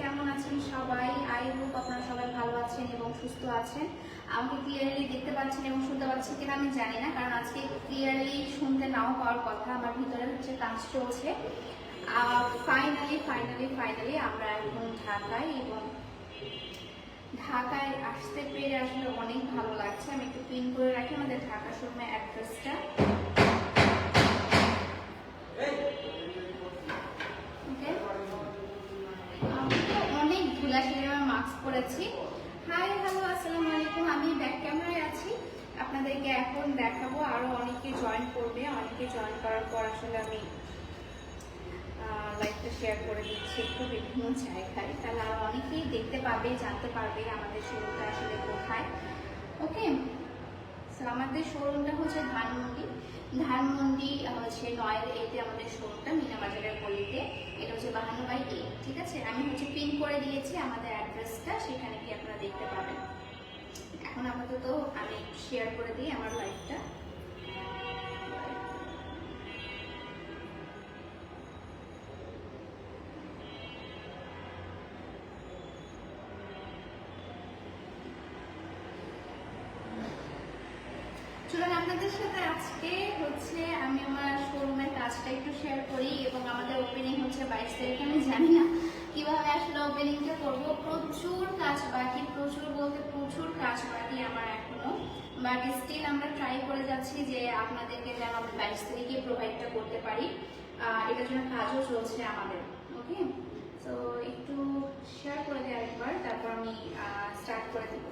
কেমন আছেন সবাই? আই হোপ আপনারা সবাই ভালো আছেন এবং সুস্থ আছেন। আমাকে ক্লিয়ারলি দেখতে পাচ্ছেন এবং শুনতে পাচ্ছেন কিনা আমি জানি না, কারণ আজকে ক্লিয়ারলি শুনতে নাও পাওয়ার কথা আমার ভিতরে হচ্ছে কাজ চলছে। ফাইনালি ফাইনালি ফাইনালি আমরা এখন ঢাকায় এবং ঢাকায় আসতে পেরে আসলে অনেক ভালো লাগছে। আমি একটু পিন করে রাখি আমাদের ঢাকা শোরুমের অ্যাড্রেসটা মাস্ক হাই হ্যালো আসসালামু আলাইকুম। আমি ব্যাক ক্যামেরায় আছি। আপনাদেরকে এখন দেখাবো আরও অনেকে জয়েন করবে, অনেকে জয়েন করার পর আসলে আমি লাইভটা শেয়ার করে দিচ্ছি একটু বিভিন্ন জায়গায়। তাহলে আরও অনেকেই দেখতে পাবে, জানতে পারবে আমাদের শোরুমটা আসলে কোথায়। ওকে আমাদের শোরুমটা হচ্ছে ধানমন্ডি। ধানমন্ডি হচ্ছে নয়ের এতে আমাদের শোরুমটা মিনা বাজারের গলিতে। এটা হচ্ছে বাহান্ন বাই ঠিক আছে? আমি হচ্ছে পিন করে দিয়েছি আমাদের অ্যাড্রেসটা সেখানে কি আপনারা দেখতে পাবেন। এখন আপাতত আমি শেয়ার করে দিই আমার লাইফটা আপনাদের সাথে আজকে হচ্ছে আমি আমার শোরুমের কাজটা একটু শেয়ার করি এবং আমাদের ওপেনিং হচ্ছে বাইশ তারিখে, আমি জানি না। কীভাবে আসলে ওপেনিংটা করব? প্রচুর কাজ বাকি, প্রচুর বলতে প্রচুর কাজ বাকি আমার এখনও। বাট স্টিল আমরা ট্রাই করে যাচ্ছি যে আপনাদেরকে যেন আমি বাইশ তারিখে প্রোভাইডটা করতে পারি। এটার জন্য কাজও চলছে আমাদের ওকে তো একটু শেয়ার করে দিই একবার তারপর আমি স্টার্ট করে দেবো।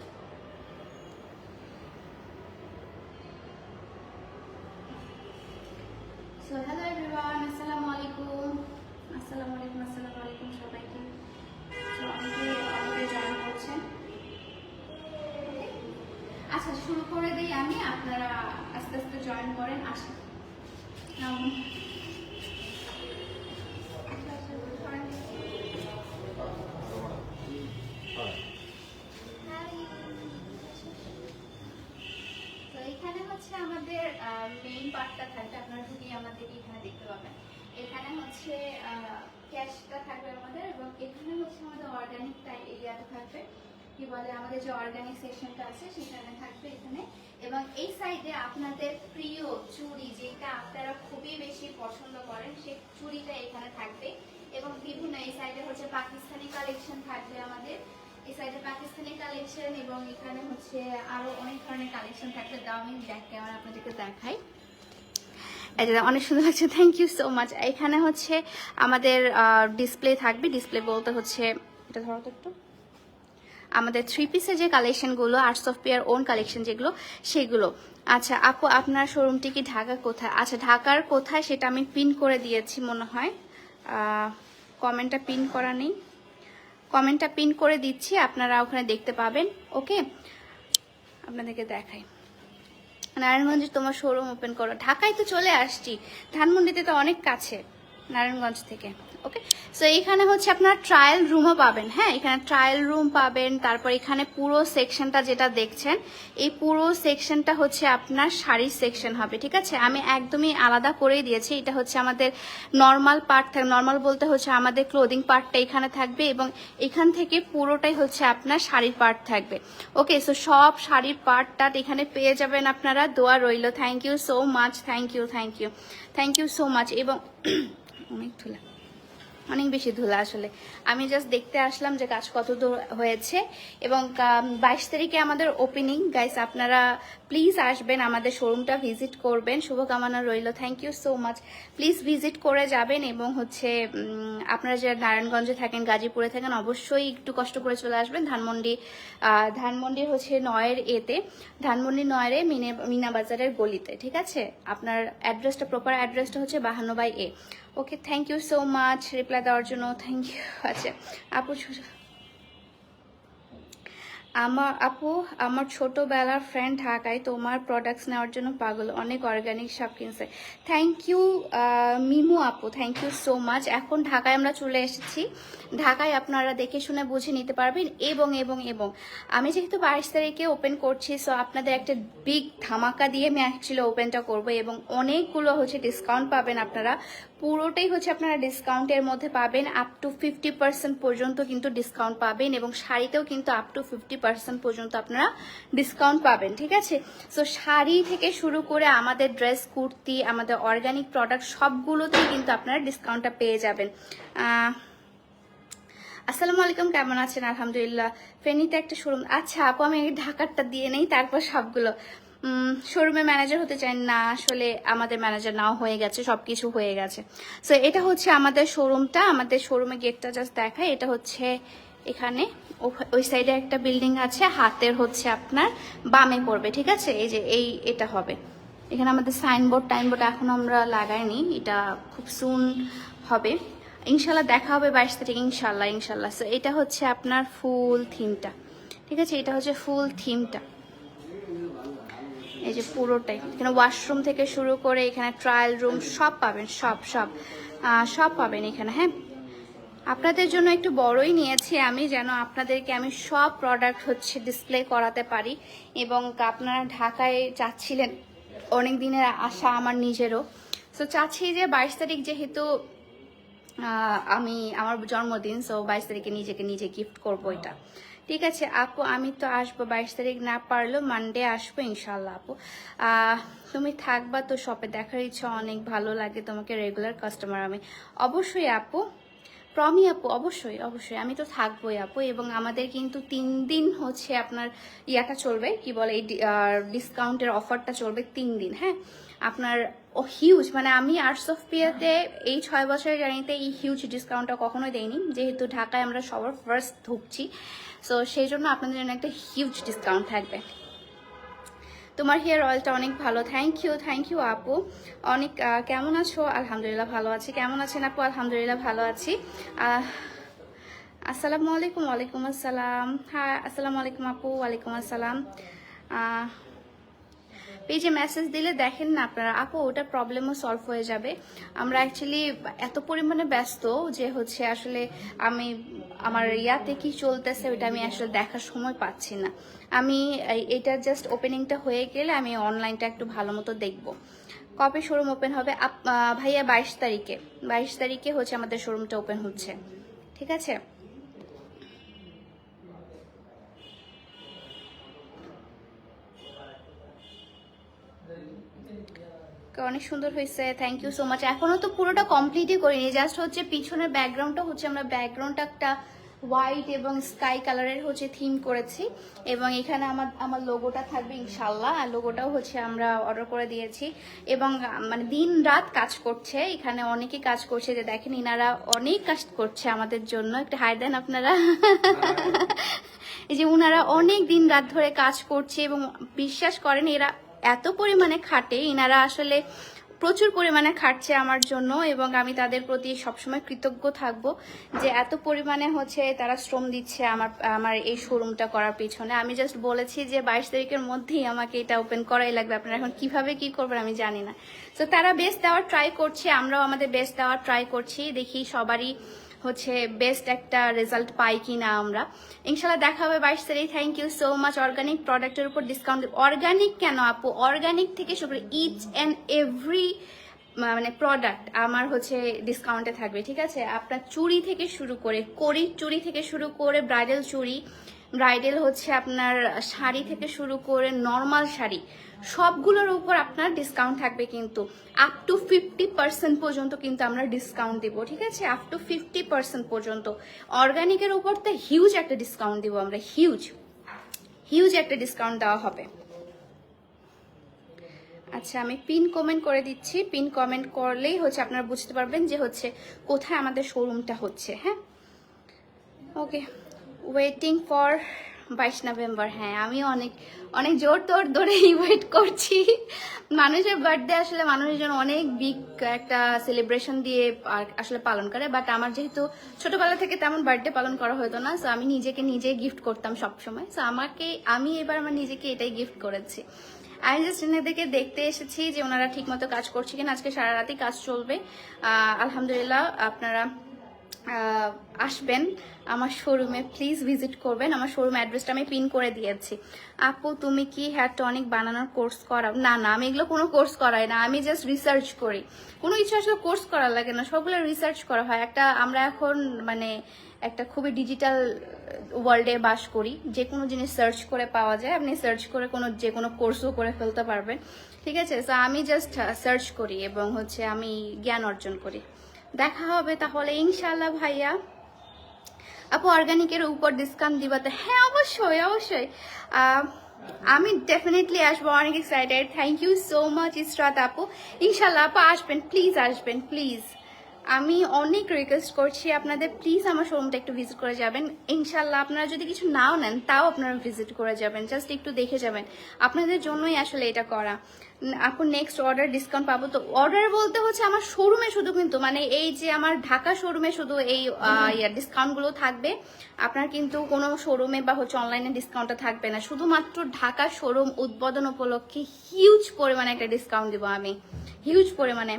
সো হ্যালো এভরিওয়ান আসসালামু আসসালামু আলাইকুম আসসালামু আলাইকুম সবাইকে। জয়েন করছেন আচ্ছা শুরু করে দিই আমি, আপনারা আস্তে আস্তে জয়েন করেন আসেন এখানে হচ্ছে আমাদের অর্গানিক এরিয়াটা থাকবে। কি বলে? আমাদের যে অর্গানিক সেকশনটা আছে, সেখানে থাকবে এখানে। এবং এই সাইডে আপনাদের প্রিয় চুড়ি, যেটা আপনারা খুবই বেশি পছন্দ করেন, সেই চুড়িটা এখানে থাকবে। এবং বিভিন্ন এই সাইডে হচ্ছে পাকিস্তানি কালেকশন থাকবে আমাদের। এই সাইডে পাকিস্তানি কালেকশন এবং এখানে হচ্ছে আরও অনেক ধরনের কালেকশন থাকবে। দাও আমি ব্যাক ক্যামেরা আপনাদেরকে দেখাই। যে অনেক সুন্দর লাগছে থ্যাংক ইউ সো মাচ এখানে হচ্ছে আমাদের ডিসপ্লে থাকবে। ডিসপ্লে বলতে হচ্ছে, এটা ধরো তো একটু। আমাদের থ্রি পিসের যে কালেকশনগুলো arts of pair own collection যেগুলো, সেগুলো। আচ্ছা আপু, আপনার শোরুমটি কি ঢাকা কোথায়? আচ্ছা ঢাকার কোথায় সেটা আমি পিন করে দিয়েছি মনে হয়। কমেন্টটা পিন করা নেই। কমেন্টটা পিন করে দিচ্ছি, আপনারা ওখানে দেখতে পাবেন। ওকে আপনাদেরকে দেখাই। নারায়ণগঞ্জে তোমার শোরুম ওপেন করো। ঢাকায় তো চলে আসছি। ধানমন্ডিতে তো অনেক কাছে। নারায়ণগঞ্জ থেকে ওকে সো এখানে হচ্ছে আপনার ট্রায়াল রুমও পাবেন হ্যাঁ? এখানে ট্রায়াল রুম পাবেন, তারপর এখানে পুরো সেকশনটা যেটা দেখছেন, এই পুরো সেকশনটা হচ্ছে আপনার শাড়ির সেকশন হবে, ঠিক আছে? আমি একদমই আলাদা করেই দিয়েছি, এটা হচ্ছে আমাদের নর্মাল পার্ট থাকবে নর্মাল বলতে হচ্ছে আমাদের ক্লোদিং পার্টটা এখানে থাকবে এবং এখান থেকে পুরোটাই হচ্ছে আপনার শাড়ির পার্ট থাকবে ওকে সো সব শাড়ির পার্টটা এখানে পেয়ে যাবেন আপনারা, দোয়া রইল। Thank you so much thank you thank you thank you so much এবং অনেক ধুলা। অনেক বেশি ধুলা আসলে। আমি জাস্ট দেখতে আসলাম যে কাজ কত দূর হয়েছে এবং বাইশ তারিখে আমাদের ওপেনিং গাইস আপনারা প্লিজ আসবেন আমাদের শোরুমটা ভিজিট করবেন। শুভকামনা রইল। Thank you so much please visit করে যাবেন এবং হচ্ছে আপনারা যারা নারায়ণগঞ্জে থাকেন, গাজীপুরে থাকেন, অবশ্যই একটু কষ্ট করে চলে আসবেন। ধানমন্ডি ধানমন্ডি হচ্ছে নয়ের এতে। ধানমন্ডি নয়ের মিনে, মিনা বাজারের গলিতে, ঠিক আছে? আপনার অ্যাড্রেসটা প্রপার অ্যাড্রেসটা হচ্ছে বাহান্ন by A. Okay thank you so much reply দেওয়ার জন্য থ্যাংক ইউ আচ্ছা আপু আমার আপু, আমার ছোটবেলার ফ্রেন্ড ঢাকায় তোমার প্রোডাক্টস নেওয়ার জন্য পাগল, অনেক অর্গানিক সব কিনছে। থ্যাংক ইউ মিমু আপু থ্যাংক ইউ সো মাচ এখন ঢাকায় আমরা চলে এসেছি। ঢাকায় আপনারা দেখে শুনে বুঝে নিতে পারবেন এবং এবং এবং। আমি যেহেতু বাইশ তারিখে ওপেন করছি সো আপনাদের একটা বিগ ধামাকা দিয়ে আমি অ্যাকচুয়ালি ওপেনটা করব এবং অনেকগুলো হচ্ছে ডিসকাউন্ট পাবেন আপনারা। পুরোটাই হচ্ছে আপনারা ডিসকাউন্টের মধ্যে পাবেন আপ টু ফিফটি পার্সেন্ট পর্যন্ত কিন্তু ডিসকাউন্ট পাবেন এবং শাড়িতেও কিন্তু আপ টু ফিফটি পার্সেন্ট পর্যন্ত আপনারা ডিসকাউন্ট পাবেন, ঠিক আছে? সো শাড়ি থেকে শুরু করে আমাদের ড্রেস কুর্তি, আমাদের অর্গানিক প্রোডাক্ট সবগুলোতেই কিন্তু আপনারা ডিসকাউন্টটা পেয়ে যাবেন। আসসালামু আলাইকুম, কেমন আছেন? আলহামদুলিল্লাহ। ফেনীতে একটা শোরুম আচ্ছা আপু, আমি ঢাকারটা দিয়ে নেই, তারপর সবগুলো। শোরুমে ম্যানেজার হতে চাই না, আসলে আমাদের ম্যানেজার নাও হয়ে গেছে সব কিছু হয়ে গেছে। সো এটা হচ্ছে আমাদের শোরুমটা আমাদের শোরুমে গেটটা জাস্ট দেখায় এটা হচ্ছে এখানে ওই সাইডে একটা বিল্ডিং আছে, হাতের হচ্ছে আপনার, বামে পড়বে, ঠিক আছে? এই যে এই, এটা হবে। এখানে আমাদের সাইনবোর্ড টাইনবোর্ড এখন আমরা লাগাইনি, এটা খুব সুন হবে। ইনশাল্লাহ দেখা হবে বাইশ তারিখ ইনশাল্লাহ ইনশাল্লাহ সো এটা হচ্ছে আপনার ফুল থিমটা ঠিক আছে? এটা হচ্ছে ফুল থিমটা এই যে পুরোটাই। এখানে ওয়াশরুম থেকে শুরু করে এখানে ট্রায়াল রুম সব পাবেন, সব সব। সব পাবেন এখানে হ্যাঁ? আপনাদের জন্য একটু বড়ই নিয়েছি আমি যেন আপনাদেরকে আমি সব প্রোডাক্ট হচ্ছে ডিসপ্লে করাতে পারি। এবং আপনারা ঢাকায় চাচ্ছিলেন অনেক দিনের আশা আমার নিজেরও। সো চাচ্ছি যে বাইশ তারিখ যেহেতু আমি আমার জন্মদিন সো বাইশ তারিখে নিজেকে নিজে গিফট করব এটা। ঠিক আছে, আপু, আমি তো আসব। বাইশ তারিখ না পারলেও মানডে আসব ইনশাল্লাহ আপু। তুমি থাকবা তো শপে দেখার ইচ্ছা অনেক ভালো লাগে তোমাকে রেগুলার কাস্টমার আমি। অবশ্যই, আপু। প্রমি আপু, অবশ্যই অবশ্যই। আমি তো থাকবোই আপু, এবং আমাদের কিন্তু তিন দিন হচ্ছে আপনার ইয়াটা চলবে, কি বলে, এই ডিসকাউন্টের অফারটা চলবে তিন দিন হ্যাঁ? আপনার, ও হিউজ মানে আমি আর্টস অফ পিয়াতে এই ছয় বছরের জার্নিতে এই হিউজ ডিসকাউন্টটা কখনোই দেইনি। যেহেতু ঢাকায় আমরা সবার ফার্স্ট ঢুকছি সো সেই জন্য আপনাদের জন্য একটা হিউজ ডিসকাউন্ট থাকবে। তোমার হেয়ার অয়েলটা অনেক ভালো। থ্যাংক ইউ থ্যাংক ইউ আপু। অনেক কেমন আছো? আলহামদুলিল্লাহ ভালো আছি। কেমন আছেন আপু? আলহামদুলিল্লাহ ভালো আছি। আসসালামু আলাইকুম, ওয়ালাইকুম আসসালাম। হ্যাঁ আসসালামু আলাইকুম আপু, ওয়ালাইকুম আসসালাম। পেজে মেসেজ দিলে দেখেন না আপনারা, আপু, ওটা প্রবলেমও সলভ হয়ে যাবে। আমরা অ্যাকচুয়ালি এত পরিমাণে ব্যস্ত যে হচ্ছে আসলে আমি আমার ইয়াতে কি চলতেছে ওটা আমি আসলে দেখার সময় পাচ্ছি না। আমি এটা জাস্ট ওপেনিংটা হয়ে গেলে আমি অনলাইনটা একটু ভালো মতো দেখব। কবে শোরুম ওপেন হবে? ভাইয়া বাইশ তারিখে। বাইশ তারিখে হচ্ছে আমাদের শোরুমটা ওপেন হচ্ছে। ঠিক আছে? অনেক সুন্দর হয়েছে থ্যাংক ইউ সো মাচ এখনও তো পুরোটা কমপ্লিটই করিনি জাস্ট হচ্ছে পিছনের ব্যাকগ্রাউন্ডটা হচ্ছে আমরা ব্যাকগ্রাউন্ডটা একটা হোয়াইট এবং স্কাই কালারের হচ্ছে থিম করেছি এবং এখানে আমার আমার লোগোটা থাকবে ইনশাল্লাহ আর লোগোটাও হচ্ছে আমরা অর্ডার করে দিয়েছি এবং মানে দিন রাত কাজ করছে এখানে অনেকে কাজ করছে যে দেখেন ইনারা অনেক কাজ করছে আমাদের জন্য একটা হাই দেন আপনারা। এই যে উনারা অনেক দিন রাত ধরে কাজ করছে এবং বিশ্বাস করেন এরা এত পরিমাণে খাটে, ইনারা আসলে প্রচুর পরিমাণে খাটছে আমার জন্য এবং আমি তাদের প্রতি সবসময় কৃতজ্ঞ থাকব যে এত পরিমাণে হচ্ছে তারা শ্রম দিচ্ছে আমার আমার এই শোরুমটা করার পিছনে। আমি জাস্ট বলেছি যে বাইশ তারিখের মধ্যেই আমাকে এটা ওপেন করাই লাগবে। আপনারা এখন কীভাবে কি করবেন আমি জানি না। তো তারা বেস্ট দেওয়ার ট্রাই করছে, আমরাও আমাদের বেস্ট দেওয়ার ট্রাই করছি। দেখি সবারই হচ্ছে বেস্ট একটা রেজাল্ট পাই কি না আমরা। ইনশাল্লাহ দেখা হবে বাইশ তারিখ। Thank you so much organic প্রোডাক্টের উপর ডিসকাউন্ট অর্গানিক কেন আপু? অর্গানিক থেকে শুরু করে ইচ অ্যান্ড এভরি মানে প্রোডাক্ট আমার হচ্ছে ডিসকাউন্টে থাকবে, ঠিক আছে? আপনার চুড়ি থেকে শুরু করে কড়ির চুড়ি থেকে শুরু করে ব্রাইডাল চুড়ি ব্রাইডাল হচ্ছে আপনার শাড়ি থেকে শুরু করে নর্মাল শাড়ি সবগুলোর উপর আপনার ডিসকাউন্ট থাকবে কিন্তু আপ টু ফিফটি পার্সেন্ট পর্যন্ত কিন্তু আমরা ডিসকাউন্ট দিব, ঠিক আছে? আপ টু ফিফটি পার্সেন্ট পর্যন্ত। অর্গানিকের উপর তো হিউজ একটা ডিসকাউন্ট দিব আমরা হিউজ হিউজ একটা ডিসকাউন্ট দেওয়া হবে। আচ্ছা আমি পিন কমেন্ট করে দিচ্ছি। পিন কমেন্ট করলেই হচ্ছে আপনারা বুঝতে পারবেন যে হচ্ছে কোথায় আমাদের শোরুমটা হচ্ছে হ্যাঁ? ওকে ওয়েটিং ফর বাইশ নভেম্বর হ্যাঁ আমি অনেক অনেক জোর তোর ধরেই ওয়েট করছি। মানুষের বার্থডে আসলে মানুষের জন্য অনেক বিগ একটা সেলিব্রেশন দিয়ে আসলে পালন করে বাট আমার যেহেতু ছোটবেলা থেকে তেমন বার্থডে পালন করা হতো না সো আমি নিজেকে নিজে গিফট করতাম সবসময়। সো আমাকে, আমি এবার আমার নিজেকে এটাই গিফট করেছি। আমি জাস্ট এনাদেরকে দেখতে এসেছি যে ওনারা ঠিকমতো কাজ করছে কিনা, আজকে সারা রাতই কাজ চলবে। আলহামদুলিল্লাহ, আপনারা আসবেন আমার শোরুমে প্লিজ ভিজিট করবেন। আমার শোরুম অ্যাড্রেসটা আমি পিন করে দিয়েছি। আপু, তুমি কি হেয়ার টনিক বানানোর কোর্স করাও? না না, আমি এগুলো কোনো কোর্স করাই না। আমি জাস্ট রিসার্চ করি। কোনো কিছু আসলে কোর্স করা লাগে না। সবগুলো রিসার্চ করা হয়। একটা, আমরা এখন মানে একটা খুবই ডিজিটাল ওয়ার্ল্ডে বাস করি। যে কোনো জিনিস সার্চ করে পাওয়া যায়। আপনি সার্চ করে কোনো যে কোনো কোর্সও করে ফেলতে পারবেন। ঠিক আছে? তো আমি জাস্ট সার্চ করি এবং হচ্ছে আমি জ্ঞান অর্জন করি। দেখা হবে তাহলে ইনশাল্লাহ ভাইয়া। আপু অর্গানিকের উপর ডিসকাউন্ট দিবা তো হ্যাঁ অবশ্যই অবশ্যই। আমি ডেফিনেটলি আসব, অনেক excited thank you so much Israt আপু। ইনশাল্লাহ আপু, আসবেন প্লিজ আসবেন প্লিজ আমি অনেক রিকোয়েস্ট করছি আপনাদের প্লিজ আমার শোরুমটা একটু ভিজিট করে যাবেন। ইনশাল্লাহ আপনারা যদি কিছু নাও নেন তাও আপনারা ভিজিট করে যাবেন। জাস্ট একটু দেখে যাবেন। আপনাদের জন্যই আসলে এটা করা। আপু নেক্সট অর্ডার ডিসকাউন্ট পাবো। তো অর্ডার বলতে হচ্ছে আমার শোরুমে শুধু কিন্তু মানে এই যে আমার ঢাকা শোরুমে শুধু এই ডিসকাউন্টগুলো থাকবে। আপনার কিন্তু কোনো শোরুমে বা হচ্ছে অনলাইনে ডিসকাউন্টটা থাকবে না। শুধুমাত্র ঢাকা শোরুম উদ্বোধন উপলক্ষে হিউজ পরিমাণে একটা ডিসকাউন্ট দিব আমি। হিউজ পরিমাণে।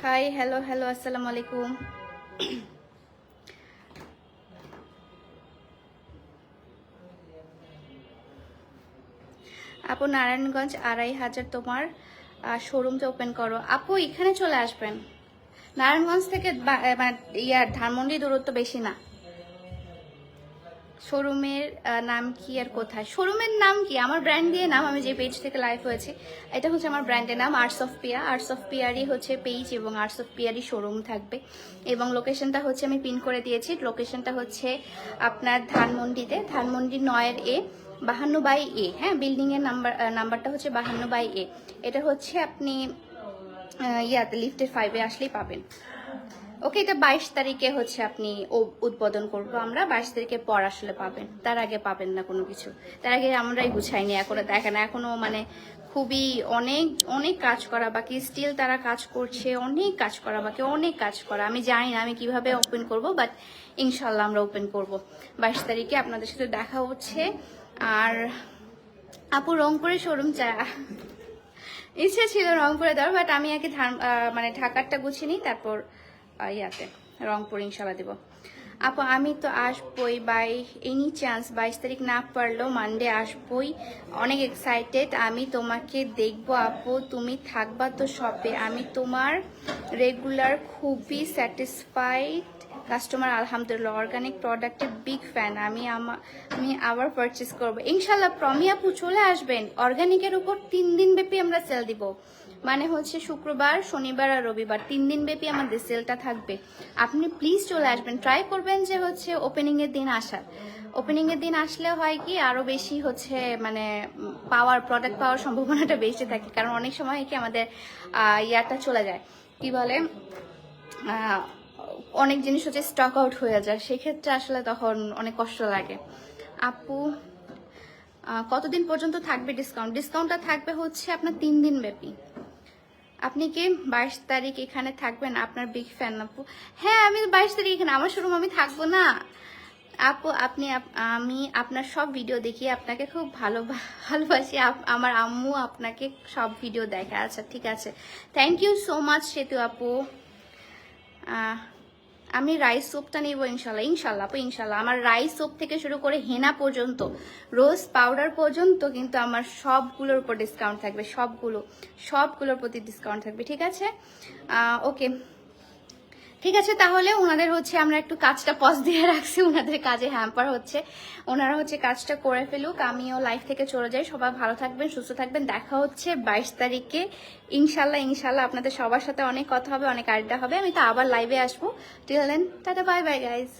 হাই হ্যালো হ্যালো আসসালামু আলাইকুম আপু নারায়ণগঞ্জ আড়াই হাজার তোমার শোরুমটা ওপেন করো আপু এখানে চলে আসবেন নারায়ণগঞ্জ থেকে ইয়ার ধানমন্ডি দূরত্ব বেশি না শোরুমের নাম কি আর কোথায়? শোরুমের নাম কি? আমার ব্র্যান্ড দিয়ে নাম আমি যে পেজ থেকে লাইভ হয়েছে, এটা হচ্ছে আমার ব্র্যান্ডের নাম arts of Piya arts of পিয়ারই হচ্ছে পেজ এবং আর্টস অফ পিয়ারই শোরুম থাকবে। এবং লোকেশনটা হচ্ছে আমি পিন করে দিয়েছি। লোকেশনটা হচ্ছে আপনার ধানমন্ডিতে, ধানমন্ডি নয়ের এ বাহান্ন বাই এ হ্যাঁ? বিল্ডিং এর নাম্বার নাম্বারটা হচ্ছে বাহান্ন বাই এ এটা হচ্ছে আপনি ইয়াতে লিফটের ফাইভে আসলেই পাবেন। ওকে, এটা বাইশ তারিখে হচ্ছে আপনি উদ্বোধন করব আমরা। বাইশ তারিখে পর আসলে পাবেন। তার আগে পাবেন না কোনো কিছু। তার আগে আমরাই গুছাইনি এখনও। দেখেন, এখনও মানে খুবই অনেক অনেক কাজ করা বাকি। স্টিল তারা কাজ করছে, অনেক কাজ করা বাকি, অনেক কাজ করা। আমি জানি না আমি কীভাবে ওপেন করব বাট ইনশাল্লাহ আমরা ওপেন করব। বাইশ তারিখে আপনাদের সাথে দেখা হচ্ছে। আর আপু, রংপুরে শোরুম চা ইচ্ছে ছিল রংপুরে দেওয়ার বাট আমি আগে মানে ঢাকারটা গুছিয়ে নিই, তারপর ইয়াতে রংপুর ইনশাল্লাহ দেবো। আপু, আমি তো আসবই বাই এনি চান্স বাইশ তারিখ না পারলেও মানডে আসবই। অনেক এক্সাইটেড আমি তোমাকে দেখব আপু, তুমি থাকবা তো শপে আমি তোমার রেগুলার খুবই স্যাটিসফাইড কাস্টমার আলহামদুলিল্লাহ অর্গানিক প্রোডাক্টের বিগ ফ্যান আমি আমা- আমি আবার পারচেস করব। ইনশাল্লাহ প্রমি আপু, চলে আসবেন। অর্গানিকের উপর তিন দিন ব্যাপী আমরা সেল দিব। মানে হচ্ছে শুক্রবার শনিবার আর রবিবার। তিন দিন ব্যাপী আমাদের সেলটা থাকবে। আপনি প্লিজ চলে আসবেন। ট্রাই করবেন যে হচ্ছে ওপেনিং এর দিন আসার। ওপেনিং এর দিন আসলে হয় কি আরও বেশি হচ্ছে মানে পাওয়ার প্রোডাক্ট পাওয়ার সম্ভাবনাটা বেশি থাকে। কারণ অনেক সময় কি আমাদের আহ, ইয়ারটা চলে যায়। কি বলে? অনেক জিনিস হচ্ছে স্টক আউট হয়ে যায়। সেক্ষেত্রে আসলে তখন অনেক কষ্ট লাগে। আপু কতদিন পর্যন্ত থাকবে ডিসকাউন্ট ডিসকাউন্টটা থাকবে হচ্ছে আপনার তিন দিন ব্যাপী। আপনি কি বাইশ তারিখ এখানে থাকবেন? আপনার বিগ ফ্যান আপু। হ্যাঁ আমি বাইশ তারিখ এখানে। আমার শোরুম আমি থাকব না। আপু, আপনি, আপ- আমি আপনার সব ভিডিও দেখি। আপনাকে খুব ভালো ভালোবাসি। আমার আম্মু আপনাকে সব ভিডিও দেখে। আচ্ছা ঠিক আছে। থ্যাংক ইউ সো মাচ সেতু আপু। আমি রাইস সোপটা নিব ইনশাল্লাহ ইনশাল্লাহ আপু, ইনশাল্লাহ। আমার রাইস সোপ থেকে শুরু করে হেনা পর্যন্ত রোজ পাউডার পর্যন্ত কিন্তু আমার সবগুলোর উপর ডিসকাউন্ট থাকবে, সবগুলো, সবগুলোর প্রতি ডিসকাউন্ট থাকবে, ঠিক আছে? ওকে ঠিক আছে, তাহলে ওনাদের হচ্ছে আমরা একটু কাজটা পজ দিয়ে রাখছি ওনাদের কাজে হ্যাম্পার হচ্ছে। ওনারা হচ্ছে কাজটা করে ফেলুক, আমিও লাইফ থেকে চলে যাই। সবাই ভালো থাকবেন, সুস্থ থাকবেন। দেখা হচ্ছে বাইশ তারিখে। ইনশাল্লাহ ইনশাল্লাহ আপনাদের সবার সাথে অনেক কথা হবে, অনেক আড্ডা হবে। আমি তো আবার লাইভে আসব। Till then tata bye bye guys